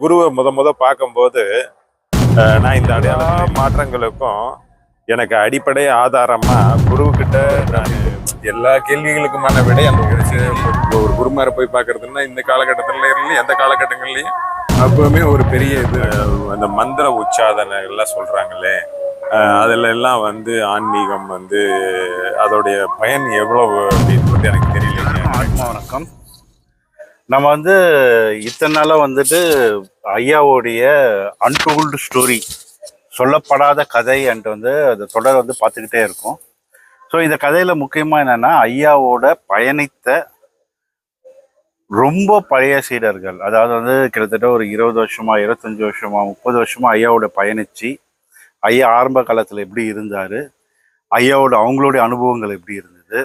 குருவை முத முத பார்க்கும்போது நான் இந்த அடையாள மாற்றங்களுக்கும் எனக்கு அடிப்படை ஆதாரமா குருவுக்கிட்ட நான் எல்லா கேள்விகளுக்குமான விடை அந்த கிடைச்சு ஒரு குருமாரை போய் பார்க்கறதுன்னா இந்த காலகட்டத்துல இருந்து எந்த காலகட்டங்கள்லயும் அப்பவுமே ஒரு பெரிய இது அந்த மந்திர உச்சாதனை எல்லாம் சொல்றாங்களே. அதுல எல்லாம் வந்து ஆன்மீகம் வந்து அதோடைய பயன் எவ்வளவு அப்படின்னு எனக்கு தெரியல ஆத்மா வணக்கம் நம்ம வந்து இத்தனை நாளாக வந்துட்டு ஐயாவோடைய அன்டோல்டு ஸ்டோரி சொல்லப்படாத கதை அண்ட் வந்து அந்த தொடர் வந்து பார்த்துக்கிட்டே இருக்கும். ஸோ இந்த கதையில் முக்கியமாக என்னென்னா ஐயாவோட பயணித்த ரொம்ப பழைய சீடர்கள் அதாவது வந்து கிட்டத்தட்ட ஒரு இருபது வருஷமா இருபத்தஞ்சி வருஷமா முப்பது வருஷமா ஐயாவோட பயணிச்சு ஐயா ஆரம்ப காலத்தில் எப்படி இருந்தார் ஐயாவோட அவங்களுடைய அனுபவங்கள் எப்படி இருந்தது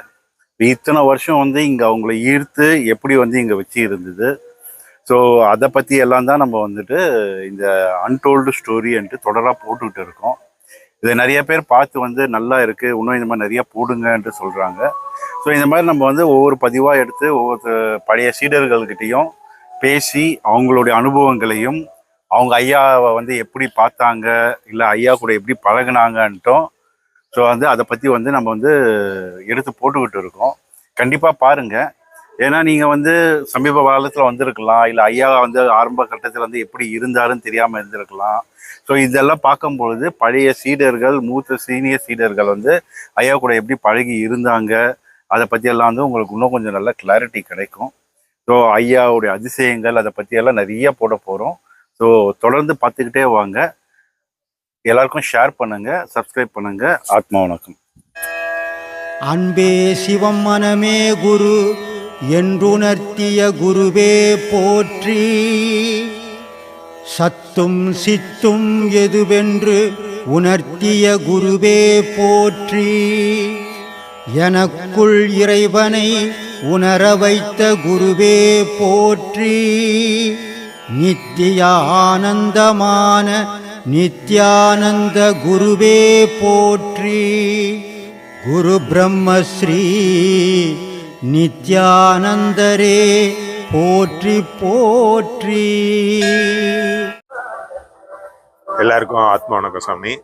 இத்தனை வருஷம் வந்து இங்கே அவங்கள ஈர்த்து எப்படி வந்து இங்கே வச்சு இருந்தது. ஸோ அதை பற்றி எல்லாம் தான் நம்ம வந்துட்டு இந்த அன்டோல்டு ஸ்டோரின்ட்டு தொடராக போட்டுக்கிட்டு இருக்கோம். இதை நிறைய பேர் பார்த்து வந்து நல்லா இருக்குது இன்னும் இந்த மாதிரி நிறையா போடுங்கன்ட்டு சொல்கிறாங்க ஸோ இந்த மாதிரி நம்ம வந்து ஒவ்வொரு பதிவாக எடுத்து ஒவ்வொரு பழைய சீடர்கள்கிட்டையும் பேசி அவங்களுடைய அனுபவங்களையும் அவங்க ஐயாவை வந்து எப்படி பார்த்தாங்க இல்லை ஐயா கூட எப்படி பழகினாங்கன்ட்டும் ஸோ வந்து அதை பற்றி வந்து நம்ம வந்து எடுத்து போட்டுக்கிட்டு இருக்கோம். கண்டிப்பாக பாருங்கள் ஏன்னா நீங்கள் வந்து சமீப காலத்தில் வந்திருக்கலாம். இல்லை ஐயா வந்து ஆரம்ப கட்டத்தில் வந்து எப்படி இருந்தாருன்னு தெரியாமல் இருந்திருக்கலாம். ஸோ இதெல்லாம் பார்க்கும்பொழுது பழைய சீடர்கள் மூத்த சீனியர் சீடர்கள் வந்து ஐயா கூட எப்படி பழகி இருந்தாங்க அதை பற்றியெல்லாம் வந்து உங்களுக்கு இன்னும் கொஞ்சம் நல்ல கிளாரிட்டி கிடைக்கும். ஸோ ஐயாவுடைய அதிசயங்கள் அதை பற்றியெல்லாம் நிறைய போட போகிறோம் ஸோ தொடர்ந்து பார்த்துக்கிட்டே வாங்க. எல்லாருக்கும் ஷேர் பண்ணுங்க சப்ஸ்கிரைப் பண்ணுங்க. ஆத்மா வணக்கம். அன்பே சிவம் மனமே குரு என்றுணர்த்திய குருவே போற்றி. சத்தும் சித்தும் எதுவென்று உணர்த்திய குருவே போற்றி. எனக்குள் இறைவனை உணர வைத்த குருவே போற்றி. நித்திய ஆனந்தமான நித்யானந்த குருவே போற்றி. குரு பிரம்மஸ்ரீ நித்யானந்தரே போற்றி போற்றி. எல்லாருக்கும் ஆத்மா வணக்கம் சாமி.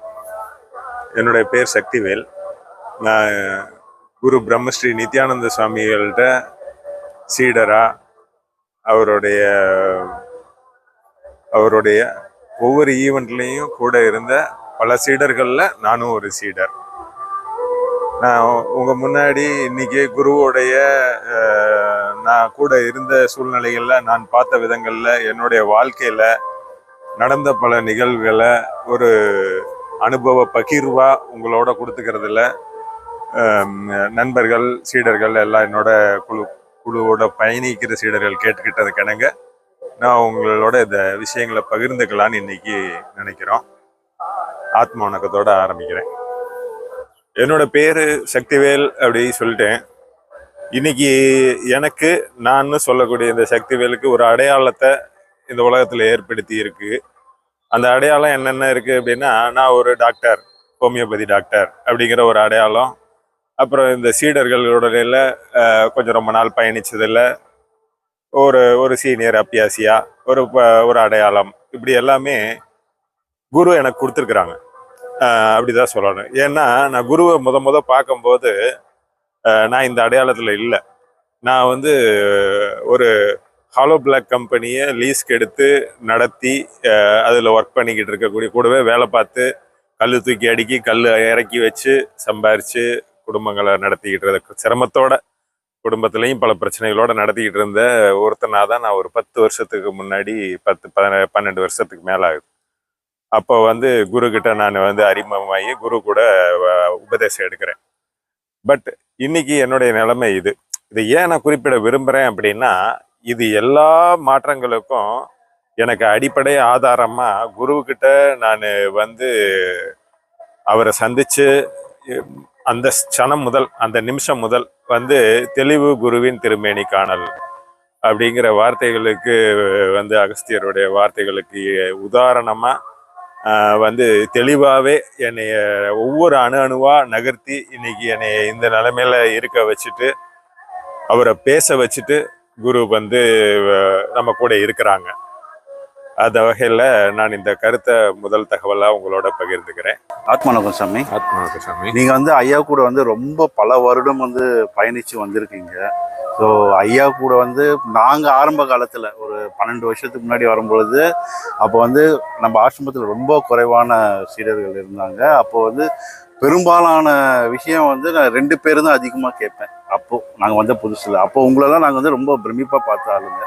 என்னுடைய பேர் சக்திவேல். நான் குரு பிரம்மஸ்ரீ நித்யானந்த சுவாமிகள்கிட்ட சீடரா அவருடைய அவருடைய ஒவ்வொரு ஈவெண்ட்லேயும் கூட இருந்த பல சீடர்களில் நானும் ஒரு சீடர். நான் உங்கள் முன்னாடி இன்றைக்கி குருவோடைய நான் கூட இருந்த சூழ்நிலைகளில் நான் பார்த்த விதங்களில் என்னுடைய வாழ்க்கையில் நடந்த பல நிகழ்வுகளை ஒரு அனுபவ பகிர்வாக உங்களோட கொடுத்துக்கிறதுல நண்பர்கள் சீடர்கள் எல்லாம் என்னோட குழு குழுவோட பயணிக்கிற சீடர்கள் கேட்டுக்கிட்டது கிணங்க நான் உங்களோட இந்த விஷயங்களை பகிர்ந்துக்கலான்னு இன்னைக்கு நினைக்கிறோம். ஆத்ம வணக்கத்தோட ஆரம்பிக்கிறேன். என்னோட பேரு சக்திவேல் அப்படி சொல்லிட்டேன். இன்னைக்கு எனக்கு நான் சொல்லக்கூடிய இந்த சக்திவேலுக்கு ஒரு அடையாளத்தை இந்த உலகத்துல ஏற்படுத்தி இருக்கு. அந்த அடையாளம் என்னென்ன இருக்கு அப்படின்னா நான் ஒரு டாக்டர் ஹோமியோபதி டாக்டர் அப்படிங்கிற ஒரு அடையாளம். அப்புறம் இந்த சீடர்களோட கொஞ்சம் ரொம்ப நாள் பயணிச்சதுல ஒரு ஒரு சீனியர் அப்பியாசியா ஒரு ப- ஒரு அடையாளம் இப்படி எல்லாமே குரு எனக்கு கொடுத்துருக்குறாங்க. அப்படிதான் சொல்லணும். ஏன்னா நான் குருவை முத முத பார்க்கும்போது நான் இந்த அடையாளத்தில் இல்லை. நான் வந்து ஒரு ஹாலோ பிளாக் கம்பெனியை லீஸ்க்கு எடுத்து நடத்தி அதில் ஒர்க் பண்ணிக்கிட்டு இருக்கக்கூடிய கூடவே வேலை பார்த்து கல் தூக்கி அடுக்கி கல் இறக்கி வச்சு சம்பாரித்து குடும்பங்களை நடத்திக்கிட்டு இருந்த சிரமத்தோட குடும்பத்துலேயும் பல பிரச்சனைகளோடு நடத்திக்கிட்டு இருந்த ஒருத்தனாக தான் நான் ஒரு பத்து வருஷத்துக்கு முன்னாடி பத்து பதின பன்னெண்டு வருஷத்துக்கு மேலே ஆகுது. அப்போ வந்து குரு நான் வந்து அறிமுகமாகி குரு கூட உபதேசம் எடுக்கிறேன். பட் இன்னைக்கு என்னுடைய நிலைமை இது. இதை ஏன் நான் குறிப்பிட விரும்புகிறேன் அப்படின்னா இது எல்லா மாற்றங்களுக்கும் எனக்கு அடிப்படை ஆதாரமாக குருவுக்கிட்ட நான் வந்து அவரை சந்தித்து அந்த சனம் முதல் அந்த நிமிஷம் முதல் வந்து தெளிவு குருவின் திருமேனி காணல் அப்படிங்கிற வார்த்தைகளுக்கு வந்து அகஸ்தியருடைய வார்த்தைகளுக்கு உதாரணமாக வந்து தெளிவாகவே என்னைய ஒவ்வொரு அணு அணுவாக நகர்த்தி இன்னைக்கு என்னைய இந்த நிலைமையில் இருக்க வச்சுட்டு அவரை பேச வச்சுட்டு குரு வந்து நம்ம கூட இருக்கிறாங்க. அந்த வகையில் நான் இந்த கருத்தை முதல் தகவலாக உங்களோட பகிர்ந்துக்கிறேன். ஆத்மநோகம் சாமி. ஆத்மாவுக்கு சாமி. நீங்க வந்து ஐயா கூட வந்து ரொம்ப பல வருடம் வந்து பயணிச்சு வந்திருக்கீங்க. ஸோ ஐயா கூட வந்து நாங்கள் ஆரம்ப காலத்தில் ஒரு பன்னெண்டு வருஷத்துக்கு முன்னாடி வரும்பொழுது அப்போ வந்து நம்ம ஆசிரமத்தில் ரொம்ப குறைவான சீடர்கள் இருந்தாங்க. அப்போ வந்து பெரும்பாலான விஷயம் வந்து நான் ரெண்டு பேரும் தான் அதிகமாக கேட்பேன். அப்போ நாங்கள் வந்த புதுசில். அப்போ உங்களெல்லாம் நாங்கள் வந்து ரொம்ப பிரமிப்பாக பார்த்த ஆளுங்க.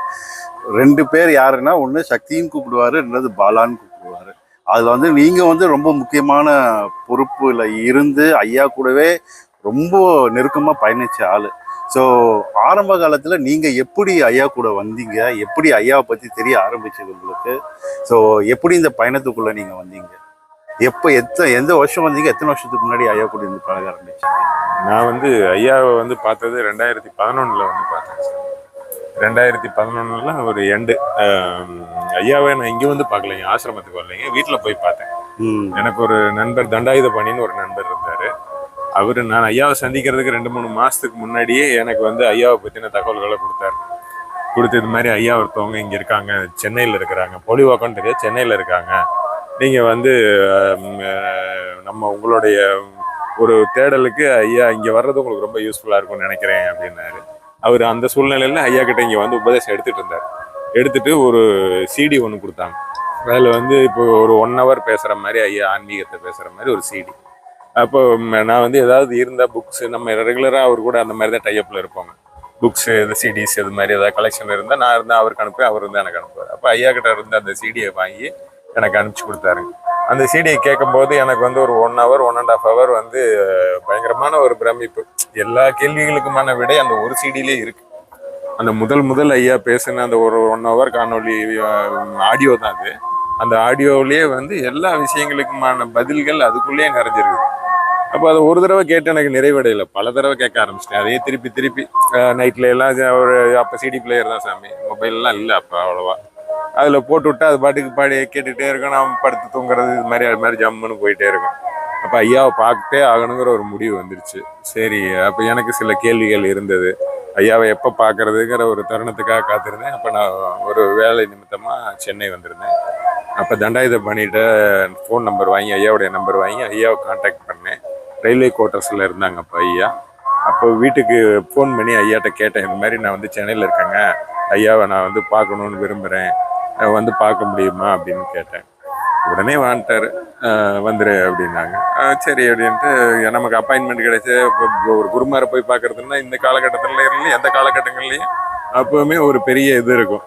ரெண்டு பேர் யாருன்னா ஒன்று சக்தியும் கூப்பிடுவாரு ரெண்டாவது பாலான்னு கூப்பிடுவாரு. அதில் வந்து நீங்கள் வந்து ரொம்ப முக்கியமான பொறுப்பில் இருந்து ஐயா கூடவே ரொம்ப நெருக்கமாக பயணித்த ஆள். ஸோ ஆரம்ப காலத்தில் நீங்கள் எப்படி ஐயா கூட வந்தீங்க? எப்படி ஐயாவை பற்றி தெரிய ஆரம்பிச்சது உங்களுக்கு? ஸோ எப்படி இந்த பயணத்துக்குள்ளே நீங்கள் வந்தீங்க? எப்போ எத்த எந்த வருஷம் வந்தீங்க? எத்தனை வருஷத்துக்கு முன்னாடி ஐயா கூட இருந்து பழக ஆரம்பிச்சீங்க? நான் வந்து ஐயாவை வந்து பார்த்தது ரெண்டாயிரத்தி பதினொன்றில் வந்து பார்த்தேன் சார். ரெண்டாயிரத்தி பதினொன்றில் ஒரு எண்டு ஐயாவை நான் இங்கே வந்து பார்க்கலைங்க ஆசிரமத்துக்கு வரலைங்க வீட்டில் போய் பார்த்தேன். எனக்கு ஒரு நண்பர் தண்டாயுத பணின்னு ஒரு நண்பர் இருந்தார். அவர் நான் ஐயாவை சந்திக்கிறதுக்கு ரெண்டு மூணு மாதத்துக்கு முன்னாடியே எனக்கு வந்து ஐயாவை பற்றின தகவல்களை கொடுத்தாரு. கொடுத்து இது மாதிரி ஐயா ஒருத்தவங்க இங்கே இருக்காங்க சென்னையில் இருக்கிறாங்க. பொலிவாக்கம்னு தெரியாது சென்னையில் இருக்காங்க. நீங்கள் வந்து நம்ம உங்களுடைய ஒரு தேடலுக்கு ஐயா இங்கே வர்றது உங்களுக்கு ரொம்ப யூஸ்ஃபுல்லாக இருக்கும்னு நினைக்கிறேன் அப்படின்னாரு. அவர் அந்த சூழ்நிலையில் ஐயா கிட்ட இங்கே வந்து உபதேசம் எடுத்துகிட்டு இருந்தார். எடுத்துட்டு ஒரு சிடி ஒன்று கொடுத்தாங்க. அதில் வந்து இப்போ ஒரு ஒன் ஹவர் பேசுகிற மாதிரி ஐயா ஆன்மீகத்தை பேசுகிற மாதிரி ஒரு சிடி அப்போ நான் வந்து ஏதாவது இருந்தால் புக்ஸு நம்ம ரெகுலராக அவர் கூட அந்த மாதிரி தான் டைப்பில் இருப்பாங்க. புக்ஸு இந்த சிடிஸ் இது மாதிரி ஏதாவது கலெக்ஷன் இருந்தால் நான் இருந்தால் அவருக்கு அனுப்புவேன் அவர் இருந்தால் எனக்கு அனுப்புவார். அப்போ ஐயா கிட்ட இருந்து அந்த சிடியை வாங்கி எனக்கு அனுப்பிச்சி கொடுத்தாருங்க அந்த சீடியை கேட்கும்போது எனக்கு வந்து ஒரு one hour one and half hour வந்து பயங்கரமான ஒரு பிரமிப்பு. எல்லா கேள்விகளுக்குமான விடை அந்த ஒரு சீடியிலே இருக்கு. அந்த முதல் முதல் ஐயா பேசின அந்த ஒரு ஒன் ஹவர் காணொலி ஆடியோ தான் அது. அந்த ஆடியோவிலேயே வந்து எல்லா விஷயங்களுக்குமான பதில்கள் அதுக்குள்ளேயே நிறைஞ்சிருக்கு அப்போ அதை ஒரு தடவை கேட்டு எனக்கு நிறைவடையில. பல தடவை கேட்க ஆரம்பிச்சிட்டேன். அதையே திருப்பி திருப்பி நைட்ல எல்லாம் ஒரு அப்போ சிடி பிளேயர் தான் சாமி. மொபைல்லாம் இல்லை அப்போ அவ்வளோவா. அதில் போட்டுவிட்டா அது பாட்டுக்கு பாடி கேட்டுகிட்டே இருக்கும். நாம் படுத்து தூங்குறது இது மாதிரி அது மாதிரி ஜம்முன்னு போயிட்டே இருக்கும். அப்போ ஐயாவை பார்த்துட்டே ஆகணுங்கிற ஒரு முடிவு வந்துருச்சு. சரி அப்போ எனக்கு சில கேள்விகள் இருந்தது. ஐயாவை எப்போ பார்க்கறதுங்கிற ஒரு தருணத்துக்காக காத்திருந்தேன். அப்போ நான் ஒரு வேலை நிமித்தமாக சென்னை வந்திருந்தேன். அப்போ தண்டாயுத பண்ணிட்டு ஃபோன் நம்பர் வாங்கி ஐயாவுடைய நம்பர் வாங்கி ஐயாவை காண்டாக்ட் பண்ணேன். ரயில்வே குவார்ட்டர்ஸில் இருந்தாங்க அப்போ ஐயா. அப்போ வீட்டுக்கு ஃபோன் பண்ணி ஐயாட்ட கேட்டேன். இந்த மாதிரி நான் வந்து சென்னையில் இருக்கேங்க. ஐயாவை நான் வந்து பார்க்கணுன்னு விரும்புகிறேன் வந்து பார்க்க முடியுமா அப்படின்னு கேட்டேன். உடனே அஹ் வந்துரு அப்படின்னாங்க. சரி அப்படின்ட்டு நமக்கு அப்பாயின்மெண்ட் கிடைச்சு இப்போ ஒரு குருமாரை போய் பார்க்கறதுன்னா இந்த காலகட்டத்தில் இருந்து எந்த காலகட்டங்கள்லையும் அப்பவுமே ஒரு பெரிய இது இருக்கும்.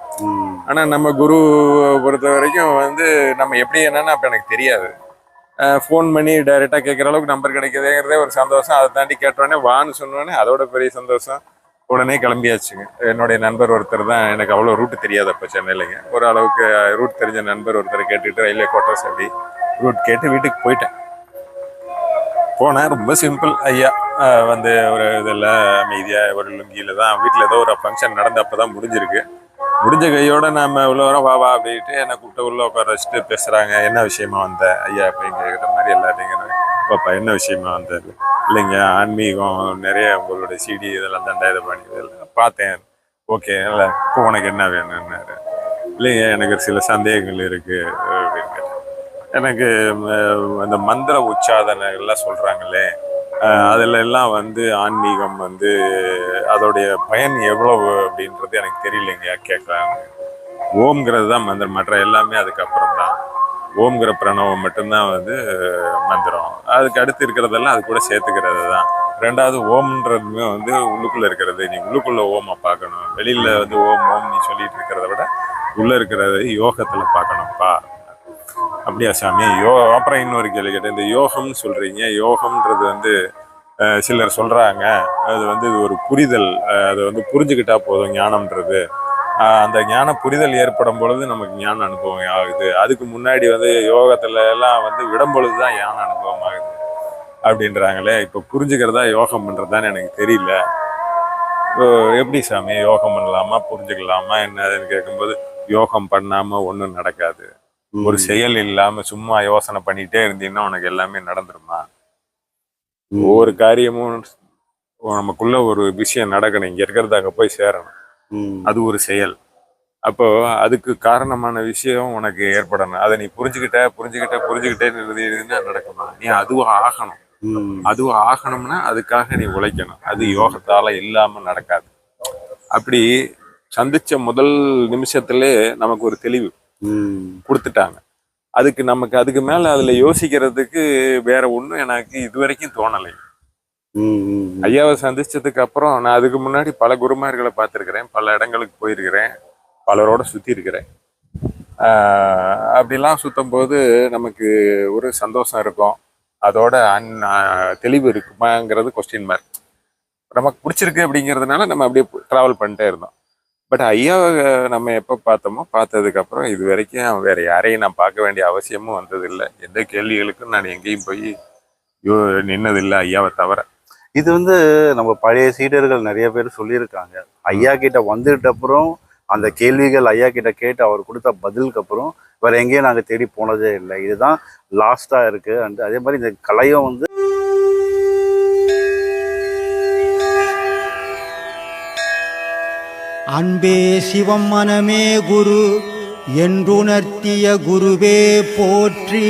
ஆனால் நம்ம குரு பொறுத்த வரைக்கும் வந்து நம்ம எப்படி என்னன்னு அப்போ எனக்கு தெரியாது. ஃபோன் பண்ணி டைரெக்டாக கேட்குற அளவுக்கு நம்பர் கிடைக்குதுங்கிறதே ஒரு சந்தோஷம். அதை தாண்டி கேட்டோடனே வான்னு சொன்னோடனே அதோட பெரிய சந்தோஷம். உடனே கிளம்பியாச்சுங்க. என்னுடைய நண்பர் ஒருத்தர் தான் எனக்கு அவ்வளோ ரூட் தெரியாதப்போ சென்னையிலங்க. ஒரு அளவுக்கு ரூட் தெரிஞ்ச நண்பர் ஒருத்தர் கேட்டுட்டு ரயில்வே குவார்ட்டர்ஸ் அப்படி ரூட் கேட்டு வீட்டுக்கு போயிட்டேன். போனேன் ரொம்ப சிம்பிள் ஐயா. வந்து ஒரு இதில் அமைதியாக ஒரு லுங்கியில் தான் வீட்டில் ஏதோ ஒரு ஃபங்க்ஷன் நடந்த அப்போ தான் முடிஞ்சிருக்கு. முடிஞ்ச கையோட நம்ம இவ்வளோ வரோம் வா வா அப்படின்ட்டு என்னை கூப்பிட்டு உள்ள உட்கார வச்சுட்டு பேசுகிறாங்க என்ன விஷயமா வந்த ஐயா? அப்படின்னு கேட்குற மாதிரி எல்லாத்தையும் பாப்பா என்ன விஷயமா வந்தது? இல்லைங்க ஆன்மீகம் நிறைய உங்களுடைய சிடி இதெல்லாம் தண்டாயுத பண்ணி இதெல்லாம் பார்த்தேன். ஓகே இல்லை இப்போ உனக்கு என்ன வேணும்னாரு. இல்லைங்க எனக்கு சில சந்தேகங்கள் இருக்கு அப்படின்னு எனக்கு அந்த மந்திர உச்சாதனைகள்லாம் சொல்றாங்களே அதில் எல்லாம் வந்து ஆன்மீகம் வந்து அதோடைய பயன் எவ்வளவு அப்படின்றது எனக்கு தெரியலைங்க கேட்குறாங்க ஓம்ங்கிறது தான் மந்திரம் மற்ற எல்லாமே அதுக்கப்புறம் தான் ஓம்ங்கிற பிரணவம் மட்டும்தான் வந்து மந்திரம். அதுக்கு அடுத்து இருக்கிறதெல்லாம் அது கூட சேர்த்துக்கிறது தான் ரெண்டாவது ஓம்ன்றதுமே வந்து உள்ளுக்குள்ளே இருக்கிறது. நீ உள்ளுக்குள்ளே ஓமை பார்க்கணும். வெளியில் வந்து ஓம் ஓம் நீ சொல்லிட்டு இருக்கிறத விட உள்ளே இருக்கிறது யோகத்தில் பார்க்கணும்ப்பா அப்படியா சாமி? யோ அப்புறம் இன்னொரு கேள்வி கேட்டேன். இந்த யோகம்னு சொல்கிறீங்க யோகம்ன்றது வந்து சிலர் சொல்கிறாங்க அது வந்து ஒரு புரிதல். அதை அது வந்து புரிஞ்சுக்கிட்டா போதும் ஞானம்ன்றது. அந்த ஞான புரிதல் ஏற்படும் பொழுது நமக்கு ஞான அனுபவம் ஆகுது. அதுக்கு முன்னாடி வந்து யோகத்துல எல்லாம் வந்து விடும் பொழுது தான் ஞான அனுபவம் ஆகுது அப்படின்றாங்களே. இப்போ புரிஞ்சுக்கிறதா யோகம் பண்றதான்னு எனக்கு தெரியல. இப்போ எப்படி சாமி? யோகம் பண்ணலாமா? புரிஞ்சுக்கலாமா? என்னதுன்னு கேட்கும்போது யோகம் பண்ணாம ஒன்றும் நடக்காது. ஒரு செயல் இல்லாம சும்மா யோசனை பண்ணிட்டே இருந்தீங்கன்னா உனக்கு எல்லாமே நடந்துருமா. ஒவ்வொரு காரியமும் நமக்குள்ள ஒரு விஷயம் நடக்கணும். இங்க இருக்கிறது அங்க போய் சேரணும். அது ஒரு செயல். அப்போ அதுக்கு காரணமான விஷயம் உனக்கு ஏற்படணும். அதை நீ புரிஞ்சுக்கிட்ட புரிஞ்சுக்கிட்ட புரிஞ்சுக்கிட்டேன்னு நடக்குமா? நீ அதுவும் ஆகணும். அதுவும் ஆகணும்னா அதுக்காக நீ உழைக்கணும். அது யோகத்தால இல்லாம நடக்காது. அப்படி சந்திச்ச முதல் நிமிஷத்திலே நமக்கு ஒரு தெளிவு. கொடுத்துட்டாங்க. அதுக்கு நமக்கு அதுக்கு மேல அதுல யோசிக்கிறதுக்கு வேற ஒண்ணும் எனக்கு இது வரைக்கும் தோணலை. ஐயாவை சந்திச்சதுக்கு அப்புறம் நான் அதுக்கு முன்னாடி பல குருமார்களை பார்த்துருக்கிறேன். பல இடங்களுக்கு போயிருக்கிறேன். பலரோட சுத்தி இருக்கிறேன். அப்படிலாம் சுத்தும் போது நமக்கு ஒரு சந்தோஷம் இருக்கும். அதோட அன் தெளிவு இருக்குமாங்கிறது கொஸ்டின் மார்க் நமக்கு பிடிச்சிருக்கு அப்படிங்கிறதுனால நம்ம அப்படியே ட்ராவல் பண்ணிட்டே இருந்தோம். பட் ஐயாவை நம்ம எப்போ பார்த்தோமோ பார்த்ததுக்கப்புறம் இது வரைக்கும் வேற யாரையும் நான் பார்க்க வேண்டிய அவசியமும் வந்ததில்லை. எந்த கேள்விகளுக்கும் நான் எங்கேயும் போய் யோ நின்னதில்லை ஐயாவை தவிர. இது வந்து நம்ம பழைய சீடர்கள் நிறைய பேர் சொல்லியிருக்காங்க. ஐயா கிட்ட வந்துட்ட அப்புறம் அந்த கேள்விகள் ஐயா கிட்ட கேட்டு அவர் கொடுத்த பதிலுக்கு அப்புறம் வேற எங்கேயும் நாங்கள் தேடி போனதே இல்லை. இதுதான் லாஸ்டா இருக்கு. அண்ட் அதே மாதிரி இந்த கலையும் வந்து அன்பே சிவம் மனமே குரு என்றுணர்த்திய குருவே போற்றி.